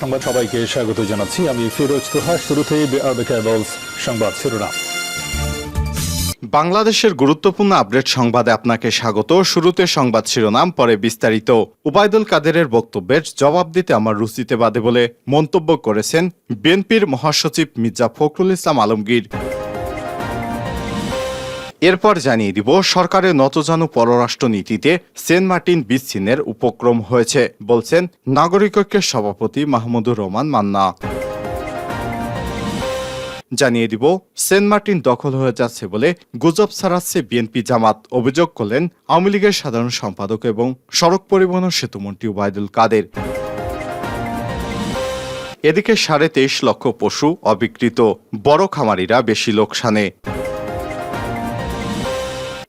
সংবাদ সবাইকে স্বাগত জানাচ্ছি। আমি ফিরোজ তোহা শুরুতেই সংবাদ শিরোনাম। বাংলাদেশের গুরুত্বপূর্ণ আপডেট সংবাদে আপনাকে স্বাগত। শুরুতে সংবাদ শিরোনাম, পরে বিস্তারিত। উবায়দুল কাদেরের বক্তব্যের জবাব দিতে আমার রুচিতে বাদে বলে মন্তব্য করেছেন বিএনপির মহাসচিব মির্জা ফখরুল ইসলাম আলমগীর। এরপর জানিয়ে দিব, সরকারের নতজানু পররাষ্ট্র নীতিতে সেন্ট মার্টিন বিচ্ছিন্নের উপক্রম হয়েছে, বলছেন নাগরিক ঐক্যের সভাপতি মাহমুদুর রহমান মান্না। জানিয়ে দিব, সেন্ট মার্টিন দখল হয়ে যাচ্ছে বলে গুজব ছড়াচ্ছে বিএনপি জামাত। অভিযোগ করলেন, আওয়ামী লীগের সাধারণ সম্পাদক এবং সড়ক পরিবহন সেতুমন্ত্রী ওবায়দুল কাদের। এদিকে সাড়ে তেইশ লক্ষ পশু অবিকৃত, বড় খামারিরা বেশি লোকসানে।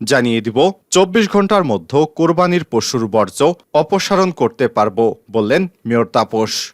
জানিয়ে দিব, চব্বিশ ঘণ্টার মধ্যে কোরবানির পশুর বর্জ্য অপসারণ করতে পারব বললেন মেয়র তাপস।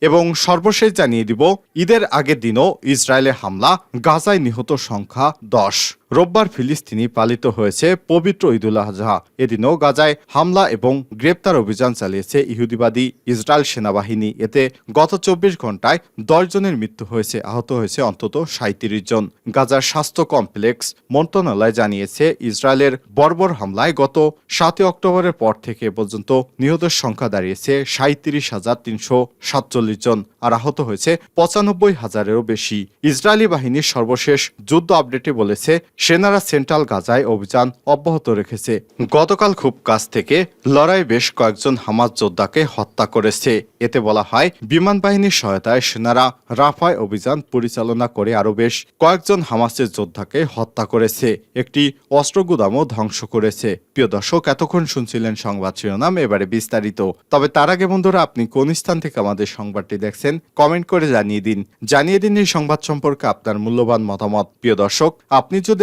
এবং সর্বশেষ জানিয়ে দিব, ঈদের আগের দিনও ইসরায়েলে হামলা, গাজায় নিহত সংখ্যা দশ। রোববার ফিলিস্তিনি পালিত হয়েছে পবিত্র ঈদুল আজহা। এদিনও গাজায় হামলা এবং গ্রেপ্তার অভিযান চালিয়েছে ইহুদিবাদী ইসরায়েল সেনাবাহিনী। এতে গত চব্বিশ ঘন্টায় দশ জনের মৃত্যু হয়েছে, আহত হয়েছে অন্তত সাঁত্রিশ জন। গাজার স্বাস্থ্য কমপ্লেক্স মন্ত্রণালয় জানিয়েছে, ইসরায়েলের বর্বর হামলায় গত সাতই অক্টোবরের পর থেকে পর্যন্ত নিহতের সংখ্যা দাঁড়িয়েছে সাঁত্রিশ হাজার তিনশো সাতচল্লিশ জন আর আহত হয়েছে পঁচানব্বই হাজারেরও বেশি। ইসরায়েলি বাহিনীর সর্বশেষ যুদ্ধ আপডেটে বলেছে সেনারা সেন্ট্রাল গাজায় অভিযান অব্যাহত রেখেছে। গতকাল খুব কাছ থেকে লড়াই বেশ কয়েকজন হামাজ যোদ্ধাকে হত্যা করেছে। এতে বলা হয়, বিমান বাহিনীর সহায়তায় সেনারা রাফায় অভিযান পরিচালনা করে আরও বেশ কয়েকজন হামাসের যোদ্ধাকে হত্যা করেছে। একটি অস্ত্রগুদামও ধ্বংস করেছে। প্রিয় দর্শক, এতক্ষণ শুনছিলেন সংবাদ শিরোনাম, এবারে বিস্তারিত। তবে তার আগে বন্ধুরা, আপনি কোন স্থান থেকে আমাদের সংবাদটি দেখছেন, কমেন্ট করে জানিয়ে দিন। জানিয়ে দিন এই সংবাদ সম্পর্কে আপনার মূল্যবান মতামত। প্রিয় দর্শক, আপনি যদি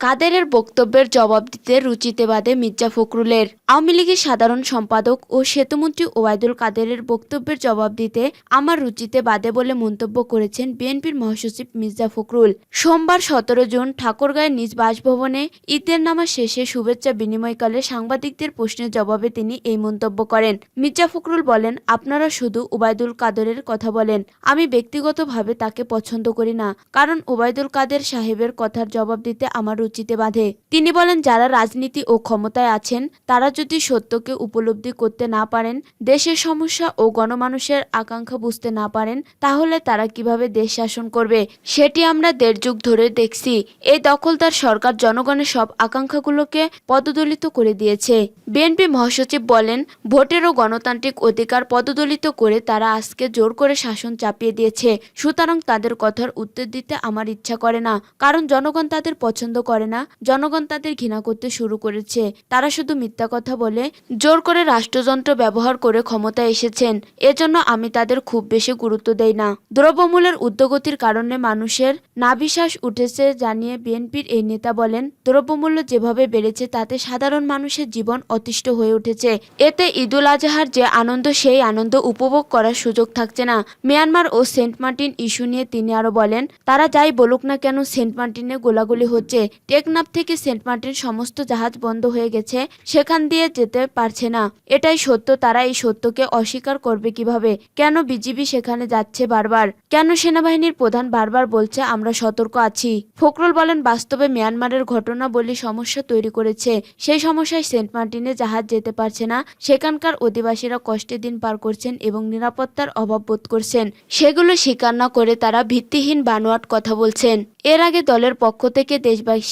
কাদেরের বক্তব্যের জবাব দিতে রুচিতে বাদে মির্জা ফখরুলের। আওয়ামী লীগের সাধারণ সম্পাদক ও সেতুমন্ত্রী ওবায়দুল কাদেরের বক্তব্যের জবাব দিতে আমার রুচিতে বাদে বলে মন্তব্য করেছেন বিএনপির মহাসচিব মির্জা ফখরুল। সোমবার সতেরো জুন ঠাকুরগাঁয়ের নিজ বাসভবনে ঈদের নামাজ শেষে শুভেচ্ছা বিনিময়কালে সাংবাদিকদের প্রশ্নের জবাবে তিনি এই মন্তব্য করেন। মির্জা ফখরুল বলেন, আপনারা শুধু ওবায়দুল কাদেরের কথা বলেন, আমি ব্যক্তিগতভাবে তাকে পছন্দ করি না। কারণ ওবায়দুল কাদের সাহেবের কথার জবাব দিতে আমার রুচিতে বাঁধে। তিনি বলেন, যারা রাজনীতি ও ক্ষমতায় আছেন, তারা যদি সত্যকে উপলব্ধি করতে না পারেন, দেশের সমস্যা ও গণমানুষের আকাঙ্ক্ষা বুঝতে না পারেন, তাহলে তারা কীভাবে দেশ শাসন করবে? সেটি আমরা দেড় যুগ ধরে দেখছি। এই দখলদার সরকার জনগণের সব আকাঙ্ক্ষাগুলোকে পদদলিত করে দিয়েছে। বিএনপি মহাসচিব বলেন, ভোটের ও গণতান্ত্রিক অধিকার পদদলিত করে তারা আজকে জোর করে শাসন চাপিয়ে দিয়েছে। সুতরাং তাদের কথার উত্তর দিতে আমার ইচ্ছা করে না। কারণ জনগণ তাদের পছন্দ করে। না, জনগণ তাদের ঘৃণা করতে শুরু করেছে। তারা শুধু মিথ্যা কথা বলে, জোর করে রাষ্ট্রযন্ত্র ব্যবহার করে ক্ষমতায় এসেছেন। এজন্য আমি তাদের খুব বেশি গুরুত্ব দেই না। দ্রব্যমূল্যের ঊর্ধ্বগতির কারণে মানুষের নাবিশ্বাস উঠেছে জানিয়ে বিএনপির এই নেতা বলেন, দ্রব্যমূল্য যেভাবে বেড়েছে তাতে সাধারণ মানুষের জীবন অতিষ্ঠ হয়ে উঠেছে। এতে ঈদুল আজহার যে আনন্দ, সেই আনন্দ উপভোগ করার সুযোগ থাকছে না। মিয়ানমার ও সেন্ট মার্টিন ইস্যু নিয়ে তিনি আরও বলেন, তারা যাই বলুক না কেন, সেন্ট মার্টিনে গোলাগুলি হচ্ছে। টেকনাফ থেকে সেন্ট মার্টিন সমস্ত জাহাজ বন্ধ হয়ে গেছে, সেখান দিয়ে যেতে পারছে না। এটাই সত্য, তারা এই সত্যকে অস্বীকার করবে কীভাবে? কেন বিজিবি সেখানে যাচ্ছে বারবার? কেন সেনাবাহিনীর প্রধান বারবার বলছে, আমরা সতর্ক আছি ফখরুল বলেন, বাস্তবে মিয়ানমারের ঘটনা বলে সমস্যা তৈরি করেছে। সেই সমস্যায় সেন্ট মার্টিনে জাহাজ যেতে পারছে না। সেখানকার অধিবাসীরা কষ্টে দিন পার করছেন এবং নিরাপত্তার অভাব বোধ করছেন। সেগুলো স্বীকার না করে তারা ভিত্তিহীন বানোয়াট কথা বলছেন। এর আগে দলের পক্ষ থেকে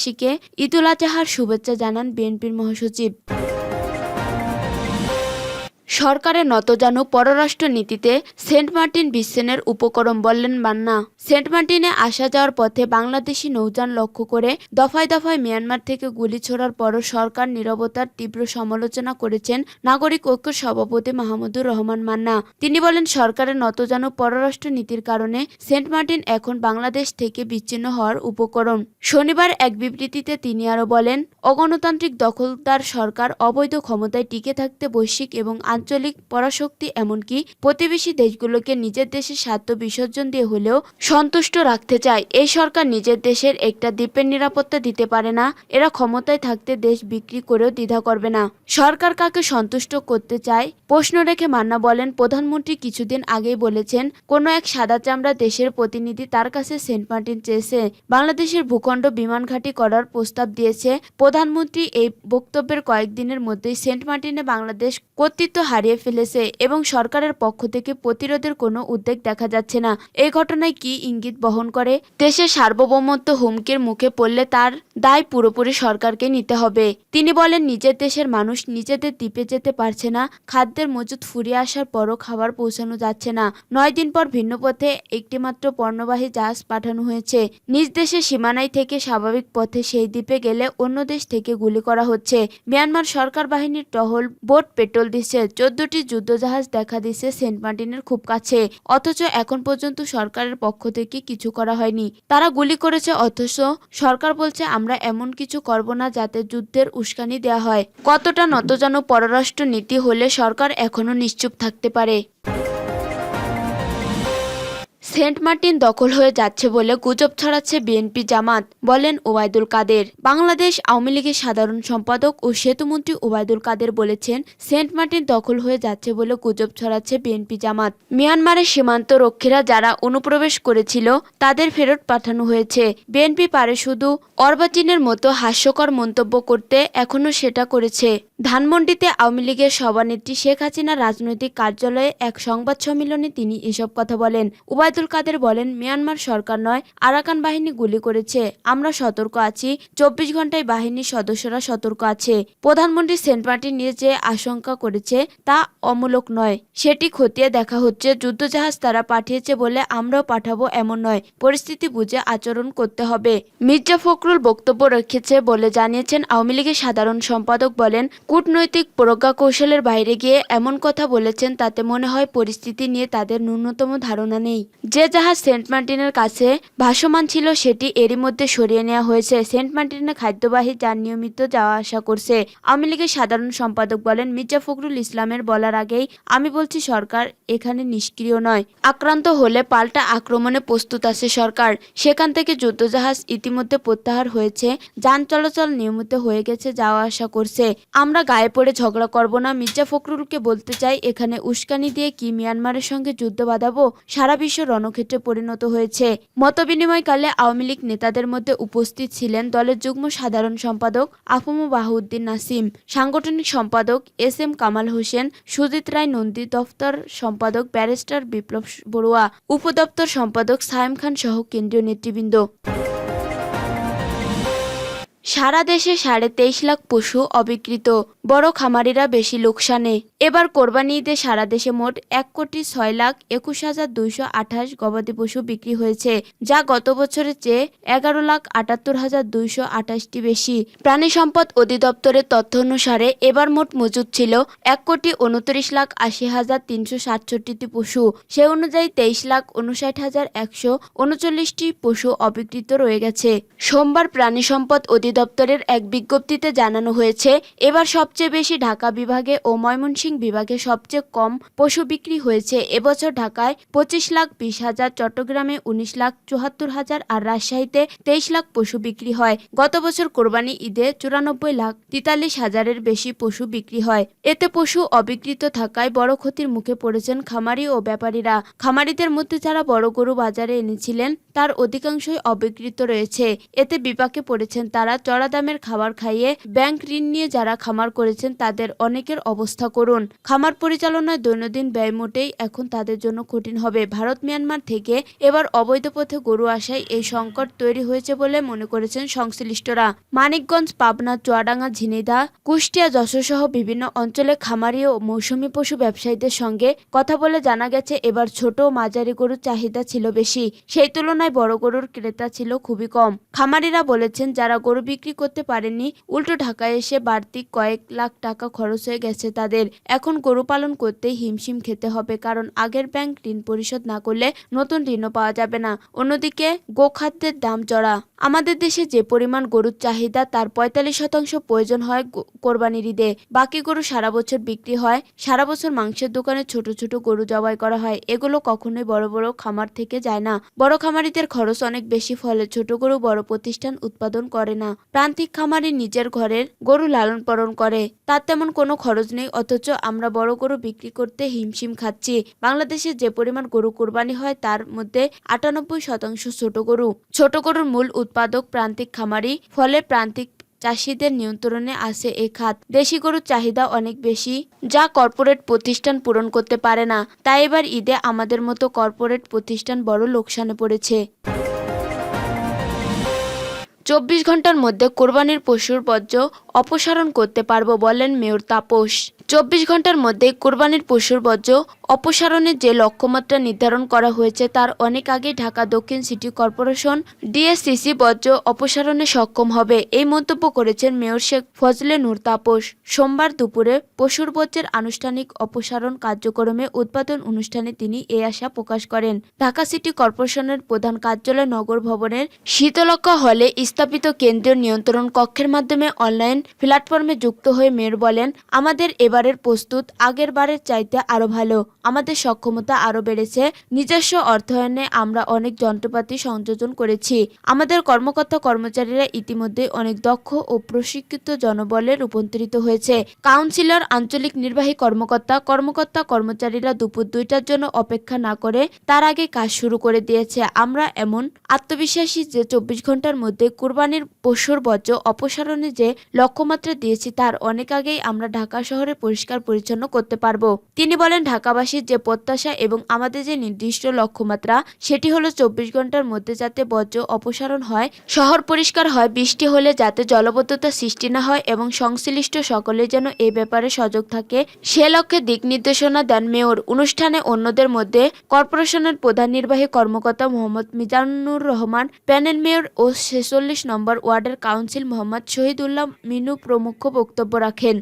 দেশবাসীকে ঈদুল আজহার শুভেচ্ছা জানান বিএনপির মহাসচিব। সরকারের নতজানু পররাষ্ট্র নীতিতে সেন্ট মার্টিন বিচ্ছেনের উপকরণ বললেন মান্না। সেন্ট মার্টিনে আসা যাওয়ার পথে বাংলাদেশি নৌযান লক্ষ্য করে দফায় দফায় মিয়ানমার থেকে গুলি ছোড়ার পরও সরকার নীরবতার তীব্র সমালোচনা করেছেন নাগরিক ঐক্য সভাপতি মাহমুদুর রহমান মান্না। তিনি বলেন, সরকারের নতজানু পররাষ্ট্র নীতির কারণে সেন্ট মার্টিন এখন বাংলাদেশ থেকে বিচ্ছিন্ন হওয়ার উপকরণ। শনিবার এক বিবৃতিতে তিনি আরও বলেন, অগণতান্ত্রিক দখলদার সরকার অবৈধ ক্ষমতায় টিকে থাকতে বৈশ্বিক এবং আঞ্চলিক পরাশক্তি এমনকি প্রতিবেশী দেশগুলোকে নিজের দেশের স্বার্থ বিসর্জন দিয়ে হলেও সন্তুষ্ট রাখতে চায়। এই সরকার নিজের দেশের একটা দ্বীপের নিরাপত্তা দিতে পারে না, এরা ক্ষমতায় থাকতে দেশ বিক্রি করেও দ্বিধা করবে না। সরকার কাকে সন্তুষ্ট করতে চায়? প্রশ্ন রেখে মান্না বলেন, প্রধানমন্ত্রী কিছুদিন আগেই বলেছেন, কোনো এক সাদা চামড়া দেশের প্রতিনিধি তার কাছে সেন্ট মার্টিন চেয়েছে। বাংলাদেশের ভূখণ্ড বিমান ঘাঁটি করার প্রস্তাব দিয়েছে। প্রধানমন্ত্রী এই বক্তব্যের কয়েকদিনের মধ্যেই সেন্ট মার্টিনে বাংলাদেশ কর্তৃত্ব হারিয়ে ফেলেছে এবং সরকারের পক্ষ থেকে প্রতিরোধের কোনো উদ্যোগ দেখা যাচ্ছে না। এই ঘটনায় কি ইঙ্গিত বহন করে? দেশের সার্বভৌমত্ব হুমকির মুখে পড়লে তার দায় পুরোপুরি সরকারকে নিতে হবে। তিনি বলেন, নিজের দেশের মানুষ নিজেদের দ্বীপে যেতে পারছে না, খাদ্যের মজুদ ফুরিয়ে আসার পরও খাবার পৌঁছানো যাচ্ছে না। নয় দিন পর ভিন্ন পথে একটিমাত্র পণ্যবাহী জাহাজ পাঠানো হয়েছে। নিজ দেশের সীমানায় থেকে স্বাভাবিক পথে সেই দ্বীপে গেলে অন্য দেশ থেকে গুলি করা হচ্ছে। মিয়ানমার সরকার বাহিনীর টহল, বোট, পেট্রোল দিচ্ছে চোদ্দটি যুদ্ধজাহাজ দেখা দিচ্ছে সেন্ট মার্টিনের খুব কাছে। অথচ এখন পর্যন্ত সরকারের পক্ষ থেকে কিছু করা হয়নি। তারা গুলি করেছে, অথচ সরকার বলছে, আমরা এমন কিছু করব না যাতে যুদ্ধের উস্কানি দেওয়া হয়। কতটা নতজানু পররাষ্ট্র নীতি হলে সরকার এখনও নিশ্চুপ থাকতে পারে? সেন্ট মার্টিন দখল হয়ে যাচ্ছে বলে গুজব ছড়াচ্ছে বিএনপি জামাত, বলেন ওবায়দুল কাদের। বাংলাদেশ আওয়ামী লীগের সাধারণ সম্পাদক ও সেতুমন্ত্রী ওবায়দুল কাদের বলেছেন, সেন্ট মার্টিন দখল হয়ে যাচ্ছে বলে গুজব ছড়াচ্ছে বিএনপি জামাত। মিয়ানমারের সীমান্ত রক্ষীরা যারা অনুপ্রবেশ করেছিল, তাদের ফেরত পাঠানো হয়েছে। বিএনপি পারে শুধু অর্বাচীনের মতো হাস্যকর মন্তব্য করতে এখনও সেটা করেছে। ধানমন্ডিতে আওয়ামী লীগের সভানেত্রী শেখ হাসিনা রাজনৈতিক কার্যালয়ে এক সংবাদ সম্মেলনে তিনি এসব কথা বলেন। উবায়দুল কাদের বলেন, মিয়ানমার সরকার নয়, আরাকান বাহিনী গুলি করেছে। আমরা সতর্ক আছি। চব্বিশ ঘন্টায় বাহিনীর সদস্যরা সতর্ক আছে। প্রধানমন্ত্রী সেন্ট মার্টিন নিয়ে যে আশঙ্কা করেছে, তা অমূলক নয়। সেটি খতিয়ে দেখা হচ্ছে। যুদ্ধজাহাজ তারা পাঠিয়েছে বলে আমরাও পাঠাবো এমন নয়। পরিস্থিতি বুঝে আচরণ করতে হবে। মির্জা ফখরুল বক্তব্য রেখেছে বলে জানিয়েছেন আওয়ামী লীগের সাধারণ সম্পাদক বলেন, কূটনৈতিক প্রজ্ঞা কৌশলের বাইরে গিয়ে এমন কথা বলেছেন, তাতে মনে হয় পরিস্থিতি নিয়ে তাদের ন্যূনতম ধারণা নেই। যে জাহাজ সেন্ট মার্টিনের কাছে ভাসমান ছিল, সেটি এরই মধ্যে সরিয়ে নেওয়া হয়েছে। সেন্ট মার্টিনে খাদ্যবাহী যান নিয়মিত যাওয়া আসা করছে। আওয়ামী লীগের সাধারণ সম্পাদক বলেন, মির্জা ফখরুল ইসলামের বলার আগেই আমি বলছি, সরকার এখানে নিষ্ক্রিয় নয়। আক্রান্ত হলে পাল্টা আক্রমণে প্রস্তুত আছে সরকার। সেখান থেকে যুদ্ধজাহাজ ইতিমধ্যে প্রত্যাহার হয়েছে। যান চলাচল নিয়মিত হয়ে গেছে, যাওয়া আসা করছে। আমরা গায়ে পড়ে ঝগড়া করব না। মির্জা ফখরুলকে বলতে চাই, এখানে উস্কানি দিয়ে কি মিয়ানমারের সঙ্গে যুদ্ধ বাঁধাবো? সারা বিশ্ব রণক্ষেত্রে পরিণত হয়েছে। মতবিনিময়কালে আওয়ামী লীগ নেতাদের মধ্যে উপস্থিত ছিলেন দলের যুগ্ম সাধারণ সম্পাদক আফমু বাহাউদ্দিন নাসিম, সাংগঠনিক সম্পাদক এস এম কামাল হোসেন, সুজিত রায় নন্দী দফতর সম্পাদক ব্যারিস্টার বিপ্লব বড়ুয়া, উপদপ্তর সম্পাদক সায়েম খান সহ কেন্দ্রীয় নেতৃবৃন্দ। সারা দেশে সাড়ে তেইশ লাখ পশু অবিকৃত। বড় খামারিরা বেশি লোকসানে। এবার কোরবানি ঈদে সারা দেশে মোট এক কোটি ছয় লাখ একুশ হাজার দুইশো আঠাশ গবাদি পশু বিক্রি হয়েছে, যা গত বছরের চেয়ে এগারো লাখ আটাত্তর হাজার দুইশো আঠাশটি বেশি। প্রাণী সম্পদ অধিদপ্তরের তথ্য অনুসারে, এবার মোট মজুদ ছিল এক কোটি উনত্রিশ লাখ আশি হাজার তিনশো সাতষট্টিটি পশু। সে অনুযায়ী তেইশ লাখ উনষাট হাজার একশো উনচল্লিশটি পশু অবিকৃত রয়ে গেছে। সোমবার প্রাণী সম্পদ অধিদপ্তরের এক বিজ্ঞপ্তিতে জানানো হয়েছে, এবার সবচেয়ে বেশি ঢাকা বিভাগে ও ময়মনসিংহ বিভাগে সবচেয়ে কম পশু বিক্রি হয়েছে। এবছর ঢাকায় পঁচিশ লাখ বিশ হাজার, চট্টগ্রামে উনিশ লাখ চুয়াত্তর হাজার আর রাজশাহীতে তেইশ লাখ পশু বিক্রি হয়। গত বছর কোরবানি ঈদে চুরানব্বই লাখ তেতাল্লিশ হাজারের বেশি পশু বিক্রি হয়। এতে পশু অবিকৃত থাকায় বড় ক্ষতির মুখে পড়েছেন খামারি ও ব্যাপারীরা। খামারিদের মধ্যে যারা বড় গরু বাজারে এনেছিলেন, তার অধিকাংশই অবিকৃত রয়েছে। এতে বিপাকে পড়েছেন তারা, চড়া দামের খাবার খাইয়ে ব্যাংক ঋণ নিয়ে যারা খামার করেছেন, তাদের অনেকের অবস্থা করুন। খামার পরিচালনায় দৈনন্দিন ব্যয় মোটেই এখন তাদের জন্য কঠিন হবে। ভারত, মিয়ানমার থেকে এবার অবৈধ পথে গরু আসায় এই সংকট তৈরি হয়েছে বলে মনে করেছেন সংশ্লিষ্টরা। মানিকগঞ্জ, পাবনা, চুয়াডাঙ্গা ঝিনিদা কুষ্টিয়া, যশোর সহ বিভিন্ন অঞ্চলে খামারি ও মৌসুমী পশু ব্যবসায়ীদের সঙ্গে কথা বলে জানা গেছে, এবার ছোট ও মাঝারি গরুর চাহিদা ছিল বেশি। সেই তুলনায় বড় গরুর ক্রেতা ছিল খুবই কম। খামারিরা বলেছেন, যারা গরু বিক্রি করতে পারেননি উল্টো ঢাকায় এসে বাড়তি কয়েক লাখ টাকা খরচ হয়ে গেছে তাদের। এখন গরু পালন করতে হিমশিম খেতে হবে, কারণ আগের ব্যাংক ঋণ পরিশোধ না করলে নতুন ঋণও পাওয়া যাবে না। অন্যদিকে, গোখাদ্যের দাম চড়া। আমাদের দেশে যে পরিমাণ গরুর চাহিদা, তার পঁয়তাল্লিশ শতাংশ প্রয়োজন হয় কোরবানির ঈদে। বাকি গরু সারা বছর বিক্রি হয়, সারা বছর মাংসের দোকানে ছোট ছোট গরু জবাই করা হয়। এগুলো কখনোই বড় বড় খামার থেকে যায় না। বড় খামারিদের খরচ অনেক বেশি, ফলে ছোট গরু বড় প্রতিষ্ঠান উৎপাদন করে না। প্রান্তিক খামারি নিজের ঘরের গরু লালন পালন করে। তার তেমন কোনো খরচ নেই, অথচ আমরা বড় গরু বিক্রি করতে হিমশিম খাচ্ছি। বাংলাদেশে যে পরিমাণ গরু কোরবানি হয় তার মধ্যে আটানব্বই শতাংশ ছোট গরু। ছোট গরুর মূল উৎপাদক প্রান্তিক খামারি, ফলে প্রান্তিক চাষিদের নিয়ন্ত্রণে আছে এ খাত। দেশি গরুর চাহিদা অনেক বেশি, যা কর্পোরেট প্রতিষ্ঠান পূরণ করতে পারে না। তাই এবার ঈদে আমাদের মতো কর্পোরেট প্রতিষ্ঠান বড় লোকসানে পড়েছে। চব্বিশ ঘণ্টার মধ্যে কোরবানির পশুর বর্জ্য অপসারণ করতে পারব বলেন মেয়র তাপস। চব্বিশ ঘণ্টার মধ্যে কোরবানির পশুর বর্জ্য অপসারণের যে লক্ষ্যমাত্রা নির্ধারণ করা হয়েছে তার অনেক আগে ঢাকা দক্ষিণ সিটি কর্পোরেশন ডিএসসিসি বর্জ্য অপসারণে সক্ষম হবে। এই মন্তব্য করেছেন মেয়র শেখ ফজলে নূর তাপস। সোমবার দুপুরে পশুর বর্জ্যের আনুষ্ঠানিক অপসারণ কার্যক্রমে উদ্বোধন অনুষ্ঠানে তিনি এ আশা প্রকাশ করেন। ঢাকা সিটি কর্পোরেশনের প্রধান কার্যালয় নগর ভবনের শীতলক্ষ্যা হলে স্থাপিত কেন্দ্রীয় নিয়ন্ত্রণ কক্ষের মাধ্যমে অনলাইন প্ল্যাটফর্মে যুক্ত হয়ে মেয়র বলেন, আমাদের এবারের প্রস্তুত, আগের বারের চাইতে আরও ভালো। আমাদের সক্ষমতা আরও বেড়েছে। নিজস্ব অর্থায়নে আমরা অনেক যন্ত্রপাতি সংযোজন করেছি। আমাদের কর্মকর্তা কর্মচারীরা ইতিমধ্যে অনেক দক্ষ ও প্রশিক্ষিত জনবলে রূপান্তরিত হয়েছে। কাউন্সিলর, আঞ্চলিক নির্বাহী কর্মকর্তা কর্মকর্তা কর্মচারীরা দুপুর দুইটার জন্য অপেক্ষা না করে তার আগে কাজ শুরু করে দিয়েছে। আমরা এমন আত্মবিশ্বাসী যে চব্বিশ ঘণ্টার মধ্যে কুরবানির পশুর বর্জ্য অপসারণে যে লক্ষ্যমাত্রা দিয়েছি, তার অনেক আগেই আমরা ঢাকা শহরে পরিষ্কার পরিচ্ছন্ন করতে পারব। তিনি বলেন ঢাকাবাসীর যে প্রত্যাশা এবং আমাদের যে নির্দিষ্ট লক্ষ্যমাত্রা, সেটি হলো চব্বিশ ঘণ্টার মধ্যে যাতে বর্জ্য অপসারণ হয়, শহর পরিষ্কার হয়, বৃষ্টি হলে যাতে জলবদ্ধতা সৃষ্টি না হয় এবং সংশ্লিষ্ট সকলে যেন এই ব্যাপারে সজাগ থাকে। সে লক্ষ্যে দিক নির্দেশনা দেন মেয়র। অনুষ্ঠানে অন্যদের মধ্যে কর্পোরেশনের প্রধান নির্বাহী কর্মকর্তা মোহাম্মদ মিজানুর রহমান, প্যানেল মেয়র ও ছেচল্লিশ নম্বর ওয়ার্ডের কাউন্সিল মোহাম্মদ শহীদুল্লাহ মিনু প্রমুখ বক্তব্য রাখেন।